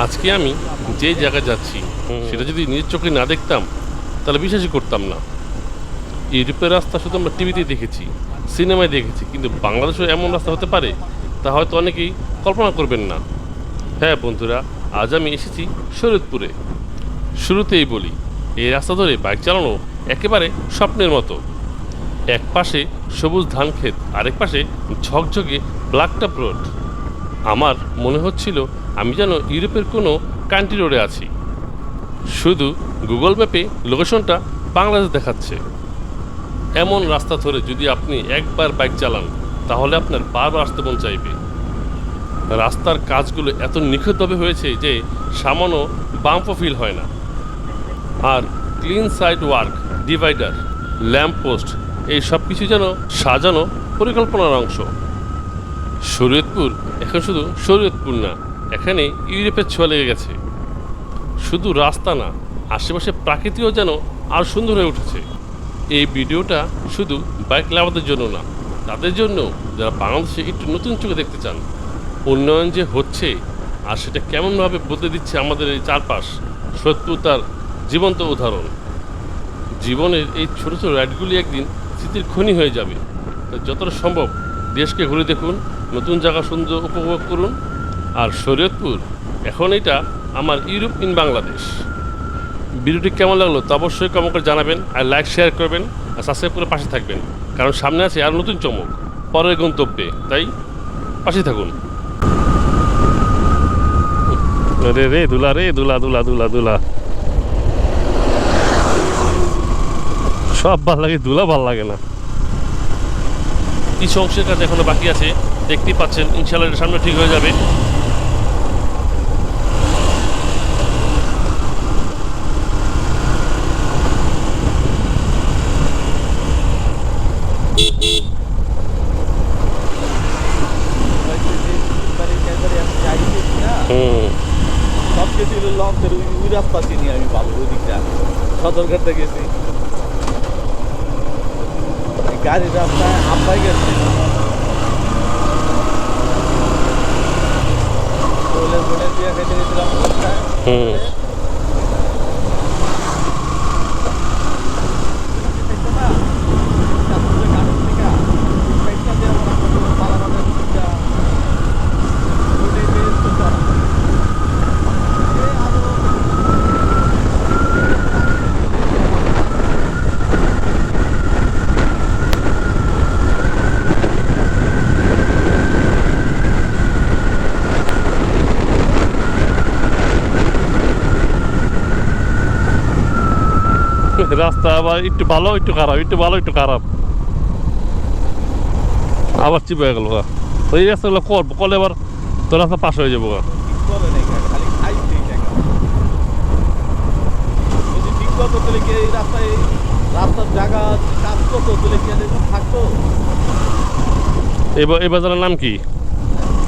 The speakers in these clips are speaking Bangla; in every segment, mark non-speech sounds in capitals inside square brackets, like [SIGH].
আজকে আমি যে জায়গায় যাচ্ছি সেটা যদি নিজের চোখে না দেখতাম তাহলে বিশ্বাসই করতাম না। ইউরোপের রাস্তা শুধু আমরা টিভিতেই দেখেছি সিনেমায় দেখেছি কিন্তু বাংলাদেশেও এমন রাস্তা হতে পারে তা হয়তো অনেকেই কল্পনা করবেন না। হ্যাঁ বন্ধুরা আজ আমি এসেছি শরীয়তপুরে। শুরুতেই বলি এই রাস্তা ধরে বাইক চালানো একেবারে স্বপ্নের মতো। এক পাশে সবুজ ধান ক্ষেত আরেক পাশে ঝকঝকে ব্ল্যাকটপ রোড। আমার মনে হচ্ছিল আমি যেন ইউরোপের কোনো কান্ট্রি রোডে আছি। শুধু গুগল ম্যাপে লোকেশনটা বাংলাদেশ দেখাচ্ছে। এমন রাস্তা ধরে যদি আপনি একবার বাইক চালান, তাহলে আপনার বারবার আসতে মন চাইবে। রাস্তার কাজগুলো এত নিখুঁতভাবে হয়েছে যে সামান্য বাম্পও ফিল হয় না। আর clean side work divider lamp post এই সব কিছু যেন সাজানো পরিকল্পনার অংশ। শরীয়তপুর? এখন শুধু শরীয়তপুর না এখানে ইউরোপের ছোঁয়া লেগে গেছে। শুধু রাস্তা না, আশেপাশে প্রাকৃতিও যেন আর সুন্দর হয়ে উঠেছে। এই ভিডিওটা শুধু বাইক লাভারদের জন্য না, তাদের জন্য যারা বাংলাদেশে একটু নতুন চোখে দেখতে চান। উন্নয়ন যে হচ্ছে আর সেটা কেমনভাবে বদলে দিচ্ছে আমাদের এই চারপাশ সত্য তার জীবন্ত উদাহরণ। জীবনের এই ছোট ছোট রাইডগুলি একদিন স্মৃতির খনি হয়ে যাবে। যতটা সম্ভব দেশকে ঘুরে দেখুন, নতুন জায়গা সুন্দর উপভোগ করুন। আর শরীয়তপুর, এখন এটা আমার ইউরোপ ইন বাংলাদেশ। ভিডিওটি কেমন লাগল তা অবশ্যই কমেন্ট করে জানাবেন আর লাইক শেয়ার করবেন আর সাবস্ক্রাইব করে পাশে থাকবেন, কারণ সামনে আছে আর নতুন চমক, পরের গন্তব্যে। তাই পাশে থাকুন। রে রে, দুলা রে, দুলা দুলা দুলা দুলা। সব ভালো লাগে, দুলা ভালো লাগে না। কিছু অংশের কাজ এখনও বাকি আছে। দেখতেই পাচ্ছেন ইনশাল্লাহ সামনে ঠিক হয়ে যাবে। চিনি আমি ওই দিকটা গেছি। क्या हिसाब है आप भाई कैसे दिया कहते हैं? हम्म। [LAUGHS] রাস্তা আবার একটু ভালো, একটু খারাপ, একটু ভালো, একটু খারাপ আবার চিপ গেল। তো এই রাস্তাগুলো কর কলে এবার তোর রাস্তা পাশ হয়ে যাব এই বাজারের নাম কি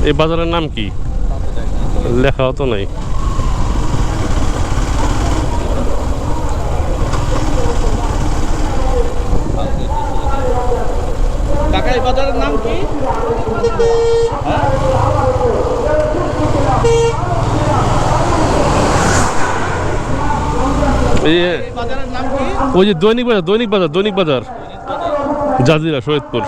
এই বাজারের নাম কি তা তো জানি না। লেখা তো নাই কাকা এই বাজারের নাম কি হ্যাঁ? এই এই বাজারের নাম কি ওই যে দৈনিক বাজার দৈনিক বাজার দৈনিক বাজার। জাজিরা শরীদপুর